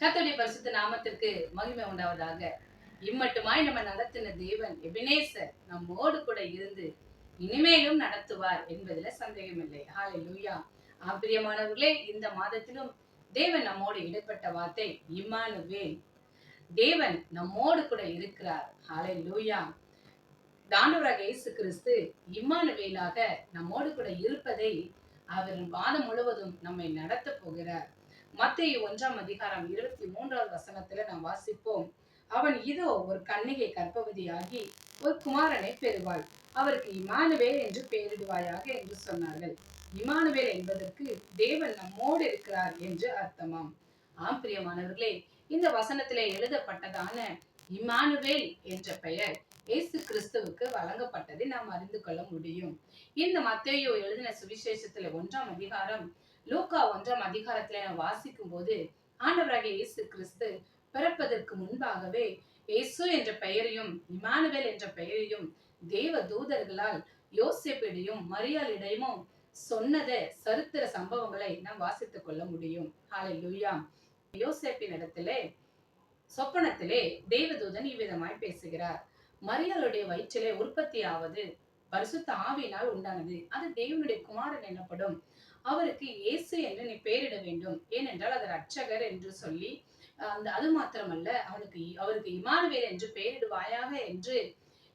கத்தோடைய பரிசுத்த நாமத்திற்கு மகிமை உண்டாவதாக. இம்மட்டுமாய் நம்ம நடத்தின தேவன் எபினேசர் நம்மோடு கூட இருந்து இனிமேலும் நடத்துவார் என்பதுல சந்தேகமில்லை. ஹாலே லூயா ஆப்பிரியமானவர்களே இந்த மாதத்திலும் தேவன் நம்மோடு இடைப்பட்ட வார்த்தை இம்மானுவேல். தேவன் நம்மோடு கூட இருக்கிறார். ஹாலை லூயா தாண்டவராக இயேசு கிறிஸ்து இம்மானுவேலாக நம்மோடு கூட இருப்பதை அவர் வாதம் முழுவதும் நம்மை நடத்த போகிறார். மத்திய ஒன்றாம் அதிகாரம் இருபத்தி மூன்றாவது வசனத்துல நாம் வாசிப்போம். அவன் இதோ ஒரு கண்ணிகை கர்ப்பவதியாகி ஒரு குமாரனை பெறுவாள். அவருக்கு இமானுவேல் என்று பெயரிடுவாயாக என்று சொன்னார்கள். இமானுவேல் என்பதற்கு தேவன் நம்மோடு இருக்கிறார் என்று அர்த்தமாம். ஆம் பிரியமானவர்களே இந்த வசனத்திலே எழுதப்பட்டதான இமானுவேல் என்ற பெயர் இயேசு கிறிஸ்துவுக்கு வழங்கப்பட்டதை நாம் அறிந்து கொள்ள முடியும். இந்த மத்தேயோ எழுதின சுவிசேஷத்துல ஒன்றாம் அதிகாரம் லூக்கா ஒன்றாம் அதிகாரத்துல நாம் வாசிக்கும் போது ஆண்டவராகிய இயேசு கிறிஸ்து பிறப்பதற்கு முன்பாகவே இயேசு என்ற பெயரையும் இமானுவேல் என்ற பெயரையும் தேவ தூதர்களால் யோசிப்பிடையும் மரியாளிடையும் சொன்னத சரித்திர சம்பவங்களை நாம் வாசித்துக் கொள்ள முடியும். ஹாலை லுய்யா யோசேப்பின் இடத்திலே சொப்பனத்திலே தேவதூதன் இவ்விதமாய் பேசுகிறார். மரியாளுடைய வயிற்றிலே உற்பத்தி ஆவது பரிசுத்த ஆவியினால் உண்டானது. அது தேவனுடைய குமாரன் எனப்படும். அவருக்கு இயேசு என்று நீ பெயரிட வேண்டும். ஏனென்றால் அது ரட்சகர் என்று சொல்லி அந்த அது மாத்திரமல்ல அவனுக்கு அவருக்கு இமானுவேல் என்று பெயரிடுவாயாக என்று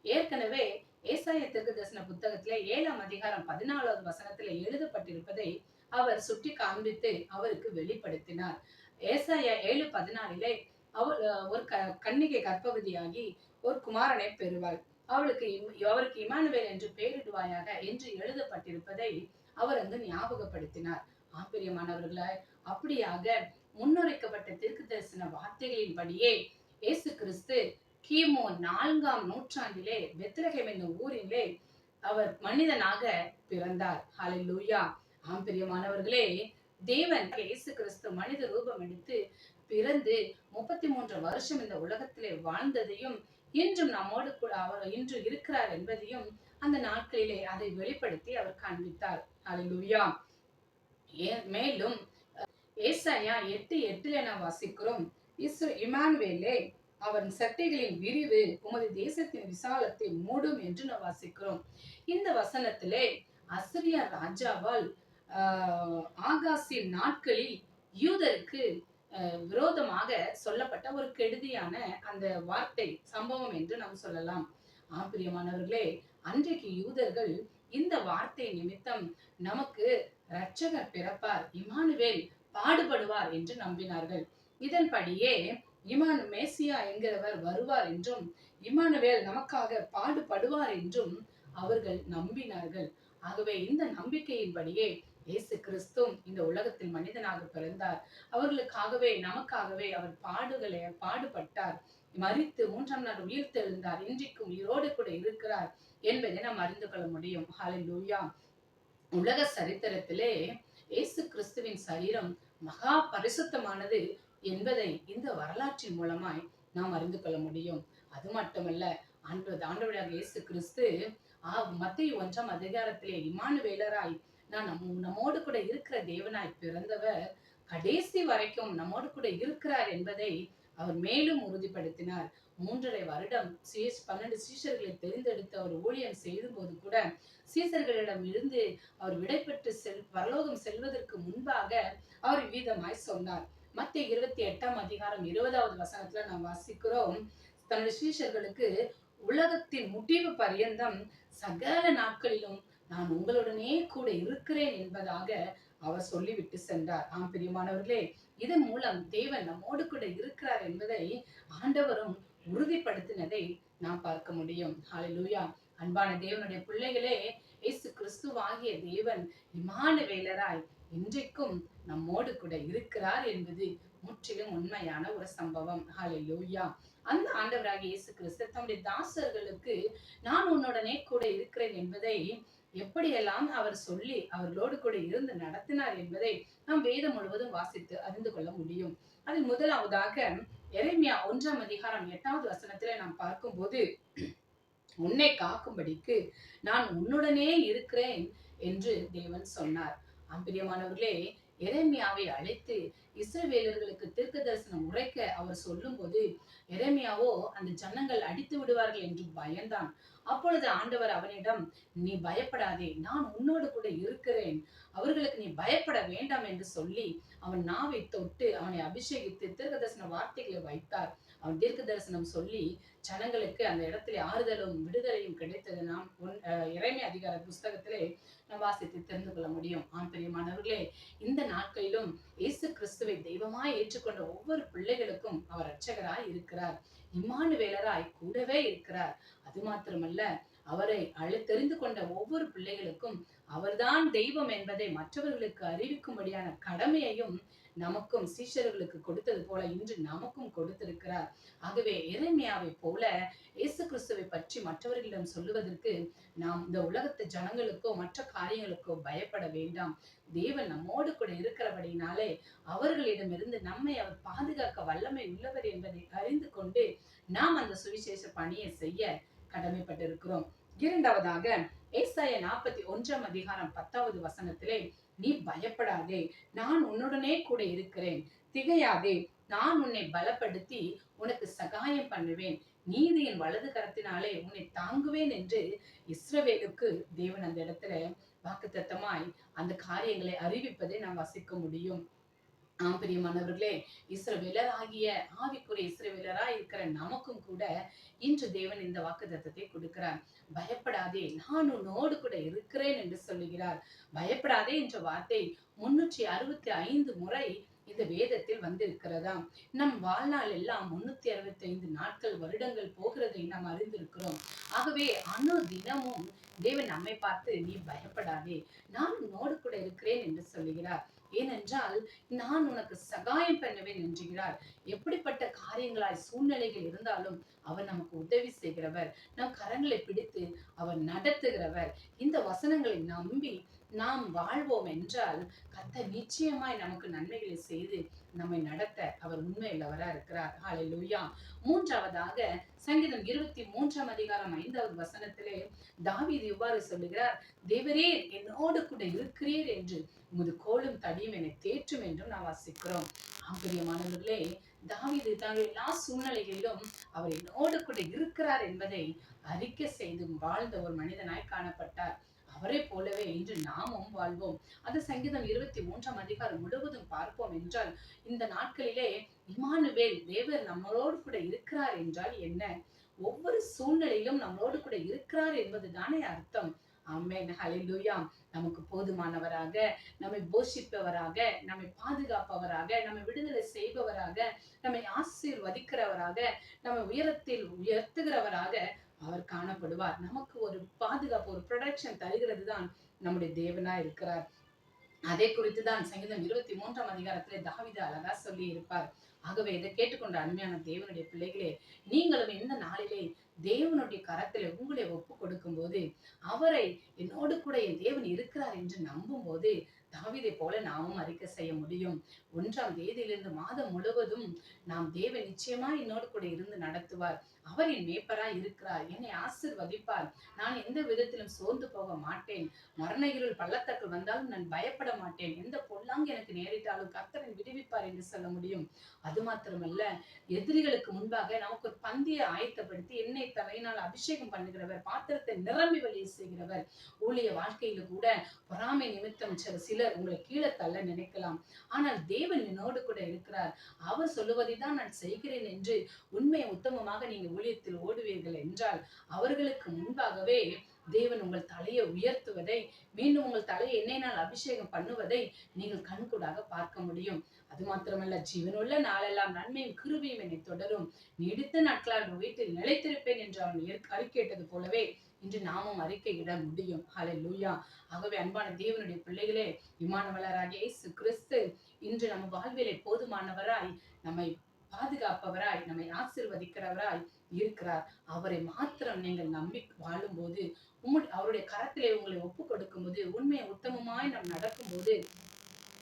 ஏற்கனவே ஏசாய திருக்கு தரிசன புத்தகத்துல ஏழாம் அதிகாரம் பதினாலாவது வசனத்துல எழுதப்பட்டிருப்பதை அவர் சுட்டி காண்பித்து அவருக்கு வெளிப்படுத்தினார். ஏசாய ஏழு பதினாலிலே அவள் ஒரு க கன்னிகை கர்ப்பவதியாகி ஒரு குமாரனை பெறுவாள். அவளுக்கு அவருக்கு இமானுவேல் என்று பெயரிடுவாயாக என்று எழுதப்பட்டிருப்பதை அவர் வந்து ஞாபகப்படுத்தினார். ஆச்சரியமானவர்களே அப்படியாக முன்னுரைக்கப்பட்ட திருக்கு தரிசன வார்த்தைகளின்படியே இயேசு கிறிஸ்து கிமு நான்காம் நூற்றாண்டிலே பெத்ரஹேம் என்னும் ஊரிலே அவர் மனிதனாக பிறந்தார். ஹலை லூயா ஆம்பிரியமானவர்களே தேவன் இயேசு கிறிஸ்து மனித ரூபம் எடுத்து பிறந்து முப்பத்தி மூன்று வருஷம் இந்த உலகத்திலே வாழ்ந்ததையும் இன்றும் நம்மோடு கூட அவர் இன்று இருக்கிறார் என்பதையும் அந்த நாட்களிலே அதை வெளிப்படுத்தி அவர் காண்பித்தார். அலிலுயா மேலும் ஏசாயா எட்டு எட்டுல நான் வாசிக்கிறோம். இஸ்ரோ இமானுவேலே அவன் சட்டைகளின் விரிவு உமது தேசத்தின் விசாலத்தை மூடும் என்று நான் வாசிக்கிறோம். இந்த வசனத்திலே அசிரியா ராஜாவால் ஆகாசின் நாட்களில் யூதருக்கு விரோதமாக சொல்லப்பட்ட ஒரு கெடுதியான அந்த வார்த்தை சம்பவம் என்று நாம் சொல்லலாம். ஆப்பிரியமானவர்களே அன்றைக்கு யூதர்கள் இந்த வார்த்தை நிமித்தம் நமக்கு இரட்சகர் பிறப்பார் இமானுவேல் பாடுபடுவார் என்று நம்பினார்கள். இதன்படியே இமானு மேசியா என்கிறவர் வருவார் என்றும் இமானுவேல் நமக்காக பாடுபடுவார் என்றும் அவர்கள் நம்பினார்கள். ஆகவே இந்த நம்பிக்கையின்படியே இயேசு கிறிஸ்தும் இந்த உலகத்தில் மனிதனாக பிறந்தார். அவர்களுக்காகவே நமக்காகவே அவர் பாடுகளை பாடுபட்டார். மறித்து மூன்றாம் நாள் உயிர் தெழுந்தார் இன்றைக்கும் உயிரோடு கூட இருக்கிறார் என்பதை நாம் அறிந்து கொள்ள முடியும். ஹalleluya உலக சரித்திரத்திலே இயேசு கிறிஸ்துவின் சரீரம் மகா பரிசுத்தமானது என்பதை இந்த வரலாற்றின் மூலமாய் நாம் அறிந்து கொள்ள முடியும். அது மட்டுமல்ல ஆண்டு ஆண்டவராக இயேசு கிறிஸ்து மத்திய ஒன்றாம் அதிகாரத்திலே இமானுவேலராய் நான் நம் நம்மோடு கூட இருக்கிற தேவனாய் பிறந்தவர் கடைசி வரைக்கும் நம்மோடு கூட இருக்கிறார் என்பதை அவர் மேலும் உறுதிப்படுத்தினார். மூன்றரை வருடம் சீஸ் பன்னெண்டு சீஷர்களை தெரிந்தெடுத்து அவர் ஊழியம் செய்த போது கூட சீசர்களிடம் இருந்து அவர் விடைபெற்று செல் பரலோகம் செல்வதற்கு முன்பாக அவர் வீதமாய் சொன்னார். மத்திய இருபத்தி எட்டாம் அதிகாரம் இருபதாவது வசனத்துல நாம் வாசிக்கிறோம். தன்னுடைய சீஷர்களுக்கு உலகத்தின் முடிவு பரியந்தம் சகல நாட்களிலும் நான் உங்களுடனே கூட இருக்கிறேன் என்பதாக அவர் சொல்லிவிட்டு சென்றார். ஆம் பிரியமானவர்களே இதன் மூலம் தேவன் நம்மோடு கூட இருக்கிறார் என்பதை ஆண்டவரும் உறுதிப்படுத்தினதை நாம் பார்க்க முடியும். ஹalleluya அன்பான தேவனுடைய பிள்ளைகளே இயேசு கிறிஸ்துவாகிய தேவன் இமான வேலராய் இன்றைக்கும் நம்மோடு கூட இருக்கிறார் என்பது முற்றிலும் உண்மையான ஒரு சம்பவம். ஹalleluya அந்த ஆண்டவராகிய இயேசு கிறிஸ்து தம்முடைய தாசர்களுக்கு நான் உன்னுடனே கூட இருக்கிறேன் என்பதை எப்படியெல்லாம் அவர் சொல்லி அவர்களோடு கூட இருந்து நடத்தினார் என்பதை நாம் வேதம் முழுவதும் வாசித்து அறிந்து கொள்ள முடியும். அதில் முதலாவதாக எரேமியா ஒன்றாம் அதிகாரம் எட்டாவது வசனத்திலே நாம் பார்க்கும்போது உன்னை காக்கும்படிக்கு நான் உன்னுடனே இருக்கிறேன் என்று தேவன் சொன்னார். ஆம்பிரியமானவர்களே எரேமியாவை அழைத்து இஸ்ரவேலர்களுக்கு தீர்க்க தரிசனம் உரைக்க அவர் சொல்லும் போது எரேமியாவோ அந்த ஜனங்கள் அடித்து விடுவார்கள் என்று பயந்தான். அப்பொழுது ஆண்டவர் அவனிடம் நீ பயப்படாதே நான் உன்னோடு கூட இருக்கிறேன். அவர்களுக்கு நீ பயப்பட வேண்டாம் என்று சொல்லி அவன் நாவை தொட்டு அவனை அபிஷேகித்து தீர்க்க தரிசன வார்த்தைகளை வைத்தார். அவன் தீர்க்க தரிசனம் சொல்லி ஜனங்களுக்கு அந்த இடத்துல ஆறுதலும் விடுதலையும் கிடைத்தது. நாம் இறைமை அதிகார புஸ்தகத்திலே வாசித்து தெரிந்து கொள்ள முடியும். ஆம் பிரியமானவர்களே இந்த நாட்களிலும் இயேசு கிறிஸ்துவை தெய்வமாய் ஏற்றுக்கொண்ட ஒவ்வொரு பிள்ளைகளுக்கும் அவர் அர்ச்சகராய் இருக்கிறார். இம்மானுவேலராய் கூடவே இருக்கிறார். அது மாத்திரமல்ல அவரை அழு தெரிந்து கொண்ட ஒவ்வொரு பிள்ளைகளுக்கும் அவர்தான் தெய்வம் என்பதை மற்றவர்களுக்கு அறிவிக்கும்படியான கடமையையும் நமக்கும் சீஷர்களுக்கு கொடுத்தது போல இன்று நமக்கும் கொடுத்திருக்கிறார். ஆகவே இறைமையாவை போல இயேசு கிறிஸ்துவை பற்றி மற்றவர்களிடம் சொல்லுவதற்கு நாம் இந்த உலகத்து ஜனங்களுக்கோ மற்ற காரியங்களுக்கோ பயப்பட வேண்டாம். தேவன் நம்மோடு கூட இருக்கிறபடினாலே அவர்களிடமிருந்து நம்மை அவர் பாதுகாக்க வல்லமை உள்ளவர் என்பதை அறிந்து கொண்டு நாம் அந்த சுவிசேஷ பணியை செய்ய கடமைப்பட்டிருக்கிறோம். இரண்டாவதாக ஏசாய நாற்பத்தி ஒன்றாம் அதிகாரம் பத்தாவது வசனத்திலே நீ பயப்படாதே நான் உன்னுடனே கூட இருக்கிறேன். திகையாதே நான் உன்னை பலப்படுத்தி உனக்கு சகாயம் பண்ணுவேன். நீதியின் வலது கரத்தினாலே உன்னை தாங்குவேன் என்று இஸ்ரவேலுக்கு தேவன் அந்த இடத்துல வாக்குத்தத்தமாய் அந்த காரியங்களை அறிவிப்பதை நாம் வசிக்க முடியும். ஆம் பிரியமானவர்களே இஸ்ரவேலர் ஆகிய ஆவிக்குரிய இஸ்ரவேலரா இருக்கிற நமக்கும் கூட இன்று தேவன் இந்த வாக்கு தத்தத்தை கொடுக்கிறார். பயப்படாதே நான் உன்னோடு கூட இருக்கிறேன் என்று சொல்லுகிறார். பயப்படாதே என்ற வார்த்தை முன்னூற்றி அறுபத்தி ஐந்து முறை இந்த வேதத்தில் வந்திருக்கிறதாம். நம் வாழ்நாள் எல்லாம் முன்னூத்தி அறுபத்தி ஐந்து நாட்கள் வருடங்கள் போகிறதை நாம் அறிந்திருக்கிறோம். ஆகவே அணு தினமும் தேவன் நம்மை பார்த்து நீ பயப்படாதே நான் உன்னோடு கூட இருக்கிறேன் என்று சொல்லுகிறார். ஏனென்றால் நான் உனக்கு சகாயம் பண்ணுவேன் என்கிறார். எப்படிப்பட்ட காரியங்களாய் சூழ்நிலைகள் இருந்தாலும் அவர் நமக்கு உதவி செய்கிறவர். நம் கரங்களை பிடித்து அவர் நடத்துகிறவர். இந்த வசனங்களை நம்பி நாம் வாழ்வோம் என்றால் கத்த நிச்சயமாய் நமக்கு நன்மைகளை செய்து நம்மை நடத்த அவர் உண்மையுள்ளவரா இருக்கிறார். ஹாலை லூயா மூன்றாவதாக சங்கீதம் இருபத்தி மூன்றாம் அதிகாரம் ஐந்தாவது வசனத்திலே தாவீது இவ்வாறு சொல்லுகிறார் தேவரே என்னோடு கூட இருக்கிறீர் என்று உமது கோலும் தடியும் என்னை தேற்றும் என்றும் நான் வாசிக்கிறோம். ஆம்பரியமானவர்களே தாவீது தான் எல்லா சூழ்நிலைகளிலும் அவர் என்னோடு கூட இருக்கிறார் என்பதை அறிக்கை செய்தும் வாழ்ந்த ஒரு மனிதனாய் காணப்பட்டார். அவரை போலவே இன்று நாமும் வாழ்வோம். அது சங்கீதம் இருபத்தி மூன்றாம் அதிகாரம் முழுவதும் பார்ப்போம் என்றால் இந்த நாட்களிலே இமானுவேல் தேவர் நம்மளோடு கூட இருக்கிறார் என்றால் என்ன? ஒவ்வொரு சூழ்நிலையிலும் நம்மளோடு கூட இருக்கிறார் என்பது தானே அர்த்தம். அம்மேன் ஹலிலுயா நமக்கு போதுமானவராக நம்மை போஷிப்பவராக நம்மை பாதுகாப்பவராக நம்மை விடுதலை செய்பவராக நம்மை ஆசீர்வதிக்கிறவராக நம்மை உயரத்தில் உயர்த்துகிறவராக அவர் காணப்படுவார். நமக்கு ஒரு பாதுகாப்பு ஒரு ப்ரொடக்ஷன் தருகிறது தான் நம்முடைய தேவனா இருக்கிறார். அதை குறித்து தான் சங்கீதம் இருபத்தி மூன்றாம் அதிகாரத்திலே தாவித அழகா சொல்லி இருப்பார். ஆகவே இதை கேட்டுக்கொண்ட அருமையான தேவனுடைய பிள்ளைகளே நீங்களும் இந்த நாளிலே தேவனுடைய கரத்திலே உங்களை ஒப்பு கொடுக்கும் போது அவரை என்னோடு கூட என் தேவன் இருக்கிறார் என்று நம்பும் போது தாவிதை போல நாமும் அறிக்கை செய்ய முடியும். ஒன்றாம் தேதியிலிருந்து மாதம் முழுவதும் நாம் தேவன் நிச்சயமா என்னோடு கூட இருந்து நடத்துவார். அவர் என் மேப்பராய் இருக்கிறார். என்னை ஆசிர்வதிப்பார். நான் எந்த விதத்திலும் சோர்ந்து போக மாட்டேன். மரண இருள் பள்ளத்தக்கள் வந்தாலும் நான் பயப்பட மாட்டேன். எந்த பொல்லாங்கு எனக்கு நேரிட்டாலும் கர்த்தரை விடுவிப்பார் என்று சொல்ல முடியும். அது மாத்திரமல்ல எதிரிகளுக்கு முன்பாக நமக்கு ஒரு பந்தியை ஆயத்தப்படுத்தி எண்ணெய் தலையினால் அபிஷேகம் பண்ணுகிறவர் பாத்திரத்தை நிரம்பி வழியை செய்கிறவர். ஊழிய வாழ்க்கையில கூட பொறாமை நிமித்தம் சில சிலர் உங்களை கீழே தள்ள நினைக்கலாம். ஆனால் தேவன் என்னோடு கூட இருக்கிறார். அவர் சொல்லுவதை தான் நான் செய்கிறேன் என்று உண்மையை உத்தமமாக நீங்க ஊழியத்தில் ஓடுவீர்கள் என்றால் அவர்களுக்கு முன்பாகவே தேவன் உங்கள் தலையை உயர்த்துவதை மீண்டும் உங்கள் தலையை எண்ணெயினால் அபிஷேகம் பண்ணுவதை நீங்கள் கண்கூடாக பார்க்க முடியும். அது மாத்திரமல்ல ஜீவனுள்ள நாளெல்லாம் நன்மையும் கிருபியும் என்னை தொடரும். நீடித்த நாட்களால் வீட்டில் நிலைத்திருப்பேன் என்று அவன் அறிக்கேட்டது போலவே இன்று நாமும் அறிக்கையிட முடியும். ஹலை லூயா ஆகவே அன்பான தேவனுடைய பிள்ளைகளே விமானவளராகிய இயேசு கிறிஸ்து இன்று நம்ம வாழ்விலே போதுமானவராய் நம்மை பாதுகாப்பவராய் நம்மை ஆசிர்வதிக்கிறவராய் இருக்கிறார். அவரை மாத்திரம் நீங்கள் நம்பி வாழும்போது உம்முடைய அவருடைய கரத்திலே உங்களை ஒப்பு கொடுக்கும்போது உண்மையை உத்தமமாய் நாம் நடக்கும்போது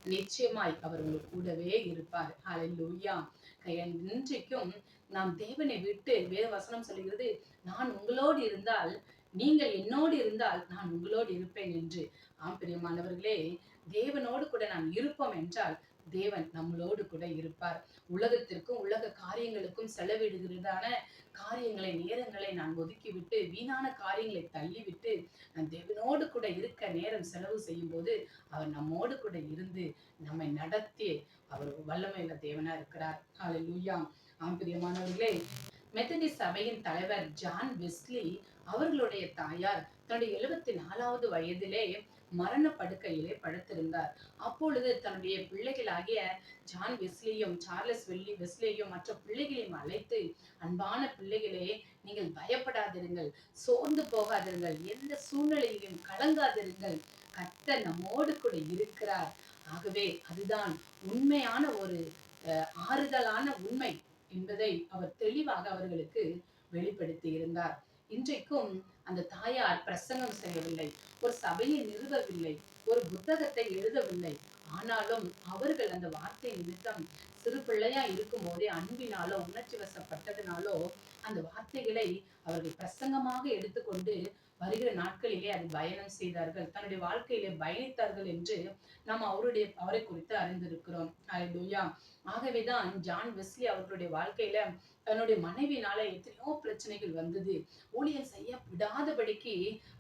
நிச்சயமாய் அவர் உங்கள் கூடவே இருப்பார். ஹalleluya இன்றைக்கும் நாம் தேவனை விட்டு வேத வசனம் சொல்கிறது நான் உங்களோடு இருந்தால் நீங்கள் என்னோடு இருந்தால் நான் உங்களோடு இருப்பேன் என்று. ஆம் பிரியமானவர்களே தேவனோடு கூட நாம் இருப்போம் என்றால் தேவன் நம்மளோடு கூட இருப்பார். உலகத்திற்கும் உலக காரியங்களுக்கும் செலவிடுகிறதான காரியங்களை நேரங்களை நான் ஒதுக்கிவிட்டு வீணான காரியங்களை தள்ளிவிட்டு நான் தேவனோடு கூட இருக்க நேரம் செலவு செய்யும் போது அவர் நம்மோடு கூட இருந்து நம்மை நடத்தி அவர் வல்லமையில தேவனா இருக்கிறார். ஹalleluya ஆம் பிரியமானவர்களே மெத்தடி சபையின் தலைவர் ஜான் வெஸ்லி அவர்களுடைய தாயார் தன்னுடைய எழுபத்தி நாலாவது வயதிலே மரண படுக்கையிலே படுத்திருந்தார். அப்பொழுது தன்னுடைய பிள்ளைகளாகிய ஜான் வெஸ்லியும் சார்லஸ் வெள்ளி வெஸ்லியும் மற்ற பிள்ளைகளையும் அழைத்து அன்பான பிள்ளைகளே நீங்கள் பயப்படாதிருங்கள் சோர்ந்து போகாதிருங்கள் எந்த சூழ்நிலையிலும் கலங்காதிருங்கள் கத்த நம்மோடு கூட இருக்கிறார். ஆகவே அதுதான் உண்மையான ஒரு அஹ், ஆறுதலான உண்மை என்பதை அவர் தெளிவாக அவர்களுக்கு வெளிப்படுத்தி இருந்தார் இன்றைக்கும் அந்த தாயார் பிரசங்கம் செய்யவில்லை ஒரு சபையை நிறுவவில்லை ஒரு புத்தகத்தை எழுதவில்லை. ஆனாலும் அவர்கள் அந்த வார்த்தை நிமித்தம் சிறு பிள்ளையா இருக்கும் போதே அன்பினாலோ உணர்ச்சி வசப்பட்டதினாலோ அந்த வார்த்தைகளை அவர்கள் பிரசங்கமாக எடுத்துக்கொண்டு வருகிற நாட்களிலே அது பயணம் செய்தார்கள். தன்னுடைய வாழ்க்கையிலே பயணித்தார்கள் என்று நாம் அவருடைய அவரை குறித்து அறிந்திருக்கிறோம். ஹalleluya ஆகவேதான் ஜான் வெஸ்லி அவர்களுடைய வாழ்க்கையில தன்னுடைய மனைவினால எத்தனையோ பிரச்சனைகள் வந்தது. ஊழியர் செய்ய விடாதபடிக்கு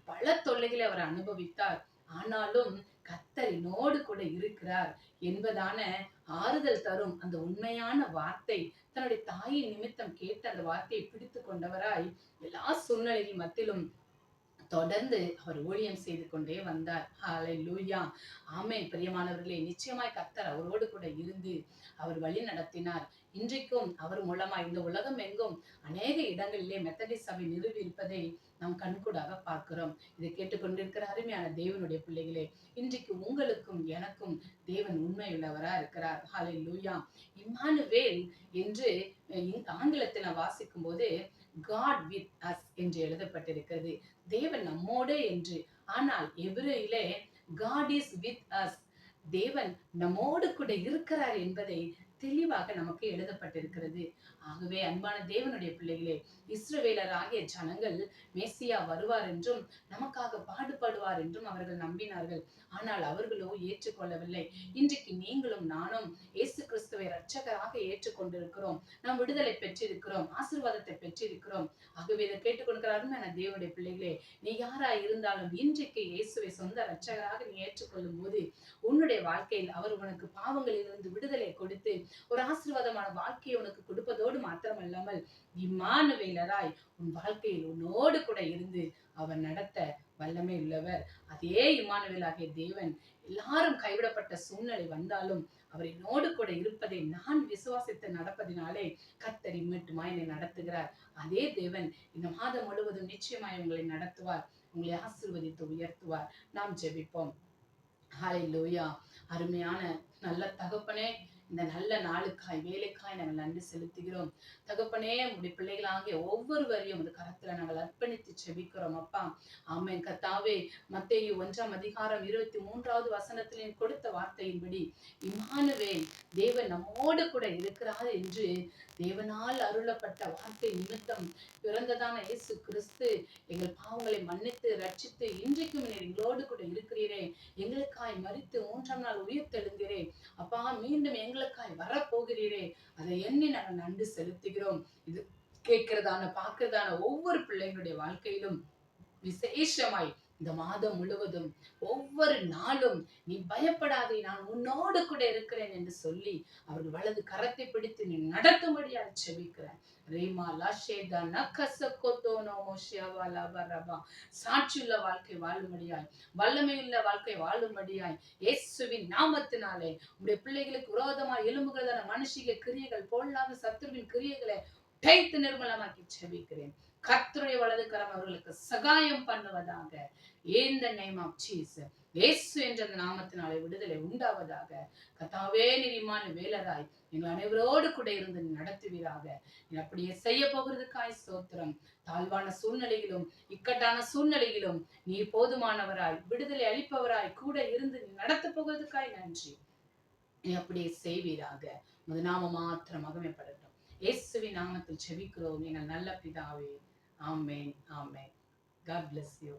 பல தொல்லைகளை அவர் அனுபவித்தார். ஆனாலும் கத்தரினோடு கூட இருக்கிறார் என்பதான ஆறுதல் தரும் அந்த உண்மையான வார்த்தை தன்னுடைய தாயின் நிமித்தம் கேட்ட அந்த வார்த்தையை பிடித்து கொண்டவராய் எல்லா சூழ்நிலையில் மத்தியிலும் தொடர்ந்து அவர் ஊழியம் செய்து கொண்டே வந்தார். ஹாலை லூயா ஆமேன். பிரியமானவர்களே நிச்சயமாய் கத்தர் அவரோடு கூட இருந்து அவர் வழி நடத்தினார். இன்றைக்கும் அவர் மூலமா இந்த உலகம் எங்கும் அநேக இடங்களிலே மெத்தடி சபை நிறுவி இருப்பதை நாம் கண்கூடாக பார்க்கிறோம். இதை கேட்டுக்கொண்டிருக்கிற அருமையான தேவனுடைய பிள்ளைகளே இன்றைக்கு உங்களுக்கும் எனக்கும் தேவன் உண்மையுள்ளவரா இருக்கிறார். ஹாலை லூயா இம்மானுவேல் என்று ஆங்கிலத்தில் நான் வாசிக்கும் போது காட் வித் அஸ் என்று எழுதப்பட்டிருக்கிறது. தேவன் நம்மோடு என்று. ஆனால் எபிரேயிலே காட் இஸ் வித் அஸ் தேவன் நம்மோடு கூட இருக்கிறார் என்பதை தெளிவாக நமக்கு எழுதப்பட்டிருக்கிறது. ஆகவே அன்பான தேவனுடைய பிள்ளைகளே இஸ்ரவேலர் ஆகிய ஜனங்கள் மேசியா வருவார் என்றும் நமக்காக பாடுபடுவார் என்றும் அவர்கள் நம்பினார்கள். ஆனால் அவர்களோ ஏற்றுக்கொள்ளவில்லை. இன்றைக்கு நீங்களும் நானும் இயேசு கிறிஸ்துவை ரட்சகராக ஏற்றுக்கொண்டிருக்கிறோம். நாம் விடுதலை பெற்றிருக்கிறோம். ஆசிர்வாதத்தை பெற்றிருக்கிறோம். ஆகவே இதை கேட்டுக்கொண்டிருக்கிற அருமையான தேவனுடைய பிள்ளைகளே நீ யாரா இருந்தாலும் இன்றைக்கு இயேசுவை சொந்த ரட்சகராக நீ ஏற்றுக்கொள்ளும் போது உன்னுடைய வாழ்க்கையில் அவர் உனக்கு பாவங்களிலிருந்து விடுதலை கொடுத்து ஒரு ஆசிர்வாதமான வாழ்க்கையை உனக்கு கொடுப்பதோடு உன்னோடு மாத்திரமல்லாமல் இம்மானுவேலராய் உன் வாழ்க்கையில் உன்னோடு கூட இருந்து அவர் நடத்த வல்லமை உள்ளவர். அதே இம்மானுவேலாகிய தேவன் எல்லாரும் கைவிடப்பட்ட சூழ்நிலை வந்தாலும் அவர் என்னோடு கூட இருப்பதை நான் விசுவாசித்து நடப்பதினாலே கத்தரி இம்மட்டுமா என்னை நடத்துகிறார். அதே தேவன் இந்த மாதம் முழுவதும் நிச்சயமாய் உங்களை நடத்துவார். உங்களை ஆசிர்வதித்து உயர்த்துவார். நாம் ஜெபிப்போம். ஹாய் லோயா அருமையான நல்ல தகப்பனே இந்த நல்ல நாளுக்காய் வேலைக்காய் நாங்கள் நன்றி செலுத்துகிறோம். தகப்பனே உடைய பிள்ளைகளாகிய ஒவ்வொருவரையும் இந்த கரத்துல நாங்கள் அர்ப்பணித்து செபிக்கிறோம் அப்பா. ஆமேன். கத்தாவே மத்தேயு ஒன்றாம் அதிகாரம் இருபத்தி மூன்றாவது வசனத்திலேயும் கொடுத்த வார்த்தையின்படி இம்மானுவேல் தேவன் நம்மோடு கூட இருக்கிறார் என்று தேவனால் அருளப்பட்ட வார்த்தை நிமித்தம் பிறந்ததான இயேசு கிறிஸ்து எங்கள் பாவங்களை மன்னித்து ரட்சித்து இன்றைக்கும் நீர் எங்களோடு கூட இருக்கிறீரே. எங்களுக்காய் மறித்து மூன்றாம் நாள் உயிர்த்தெழுந்தீரே. அப்பா மீண்டும் எங்களுக்காய் வரப்போகிறீரே. அதை எண்ணி நாங்கள் நன்றி செலுத்துகிறோம். இது கேட்கிறதான பார்க்கிறதான ஒவ்வொரு பிள்ளைங்களுடைய வாழ்க்கையிலும் விசேஷமாய் இந்த மாதம் முழுவதும் ஒவ்வொரு நாளும் நீ பயப்படாதே நான் உன்னோடு கூட இருக்கிறேன் என்று சொல்லி அவர்கள் வலது கரத்தை பிடித்து நீ நடத்தும்படியாக செபிக்கிறேன் ரேமா லாஷேதா சாட்சியுள்ள வாழ்க்கை வாழும்படியாய் வல்லமையுள்ள வாழ்க்கை வாழும்படியாய் இயேசுவின் நாமத்தினாலே உடைய பிள்ளைகளுக்கு விரோதமாய் எலும்புகிறதான மனுஷிக கிரியைகள் பொல்லாத சத்துருவின் கிரியைகளை டைத்து நிர்மலமாக்கி செபிக்கிறேன். கத்துரை வலது கரம் அவர்களுக்கு சகாயம் பண்ணுவதாக in the name of Jesus? இயேசு என்ற அந்த நாமத்தினாலே விடுதலை உண்டாவதாக. கத்தாவே நிரிமான வேலராய் எங்கள் அனைவரோடு கூட இருந்து நடத்துவீராக. நீ அப்படியே செய்ய போகிறதுக்காய் சோத்திரம் தாழ்வான சூழ்நிலையிலும் இக்கட்டான சூழ்நிலையிலும் நீ போதுமானவராய் விடுதலை அளிப்பவராய் கூட இருந்து நீ நடத்த போகிறதுக்காய் நன்றி. நீ அப்படியே செய்வீராக. முத நாம மாத்திரம் மகமைப்படட்டும். இயேசுவின் நாமத்தில் செவிக்கிறோம் எங்கள் நல்ல பிதாவே. ஆமேன் ஆமேன். God bless you